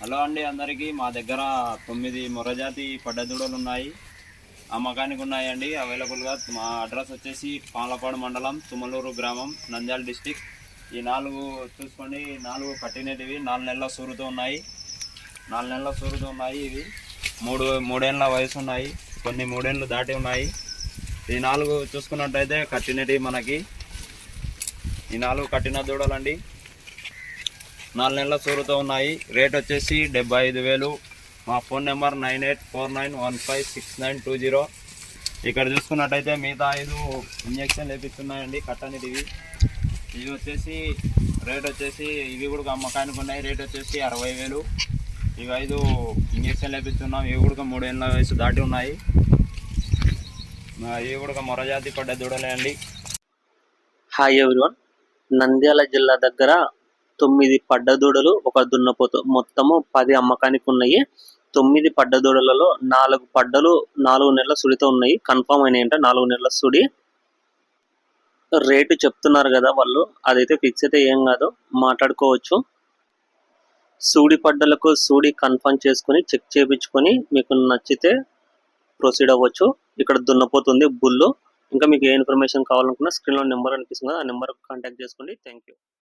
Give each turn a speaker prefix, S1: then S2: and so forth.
S1: Hello అండి అందరికీ. మా దగ్గర తొమ్మిది మొరజాతి పడ్డదూడలు ఉన్నాయి. అమ్మకానికి ఉన్నాయండి. అవైలబుల్గా మా అడ్రస్ వచ్చేసి పాలపాడు మండలం తుమ్మలూరు గ్రామం నంద్యాల డిస్టిక్. ఈ నాలుగు చూసుకోండి. నాలుగు కట్టినటివి నాలుగు నెలల సూరుతో ఉన్నాయి. నాలుగు నెలల సూరుతో ఉన్నాయి ఇవి. మూడు మూడేళ్ళ వయసు ఉన్నాయి. కొన్ని మూడేళ్ళు దాటి ఉన్నాయి. ఈ నాలుగు చూసుకున్నట్టయితే కట్టినటివి మనకి. ఈ నాలుగు కట్టిన దూడలండి. నాలుగు నెలల సూరుతో ఉన్నాయి. రేట్ వచ్చేసి డెబ్బై ఐదు వేలు. మా phone number nine eight four nine one five six nine two zero. ఇక్కడ చూసుకున్నట్టయితే మిగతా ఐదు ఇంజక్షన్ లేపిస్తున్నాయండి కట్టనిటివి ఇవి. వచ్చేసి రేట్ వచ్చేసి ఇవి కూడా అమ్మకానికి ఉన్నాయి. రేట్ వచ్చేసి అరవై వేలు. ఇవి ఐదు ఇంజక్షన్ లేపిస్తున్నాం ఇవి కూడా మూడేళ్ళ వయసు దాటి ఉన్నాయి. ఇవి కూడా మొరజాతి పడ్డ దూడలే అండి.
S2: హాయ్ ఎవ్రీవన్ నంద్యాల జిల్లా దగ్గర తొమ్మిది పడ్డదూడలు ఒక దున్నపోతు. మొత్తము పది అమ్మకానికి ఉన్నాయి తొమ్మిది పడ్డదూడలలో నాలుగు పడ్డలు నాలుగు నెలల సుడితో ఉన్నాయి. కన్ఫామ్ అయినాయంట నాలుగు నెలల సుడి. రేటు చెప్తున్నారు కదా వాళ్ళు. అదైతే ఫిక్స్ అయితే ఏం కాదు. మాట్లాడుకోవచ్చు. సూడి పడ్డలకు సూడి కన్ఫర్మ్ చేసుకొని చెక్ చేయించుకొని మీకు నచ్చితే ప్రొసీడ్ అవ్వచ్చు. ఇక్కడ దున్నపోతుంది బుల్లు. ఇంకా మీకు ఏ ఇన్ఫర్మేషన్ కావాలనుకున్నా స్క్రీన్లో నెంబర్ అనిపిస్తుంది ఆ నెంబర్ కాంటాక్ట్ చేసుకోండి. Thank you.